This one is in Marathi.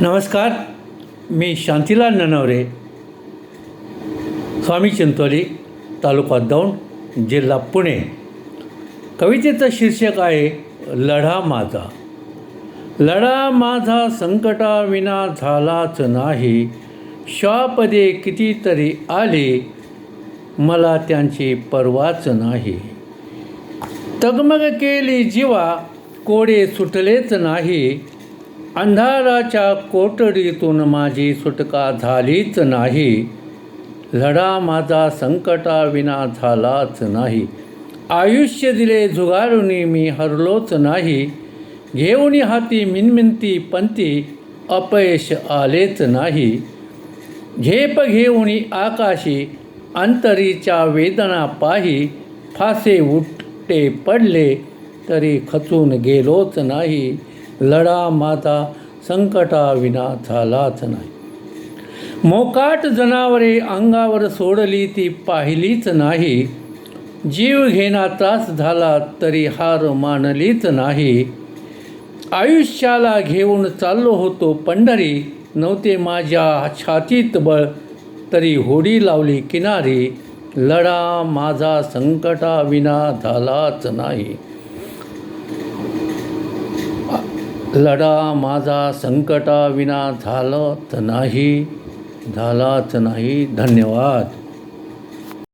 नमस्कार मी शांतीलाल ननवरे स्वामी चिंचोली तालुका दौंड जिल्हा पुणे. कवितेचं शीर्षक आहे लढा माझा. लढा माझा संकटाविना झालाच नाही. श्वापदे कितीतरी आले मला त्यांची पर्वाच नाही. तगमग केली जीवा कोडे सुटलेच नाही. अंधाराच्या कोठडीतून माझी सुटका झालीच नाही. लढा माझा संकटाविना झालाच नाही. आयुष्य दिले झुगारुनी मी हरलोच नाही. घेऊन हाती मिनमिनती पंती अपयश आलेच नाही. झेप घेऊन आकाशी अंतरीच्या वेदना पाही. फासे उठटे पडले तरी खचून गेलोच नाही. लढा माझा संकटाविना झालाच नाही. मोकाट जनावरे अंगावर सोडली ती पाहिलीच नाही. जीव घेणा त्रास झाला तरी हार मानलीच नाही. आयुष्याला घेऊन चाललो होतो पंढरी नव्हते माझ्या छातीत बळ तरी होडी लावली किनारी. लढा माझा संकटाविना झालाच नाही. लढा माझा संकटाविना झालाच नाही झालाच नाही. धन्यवाद.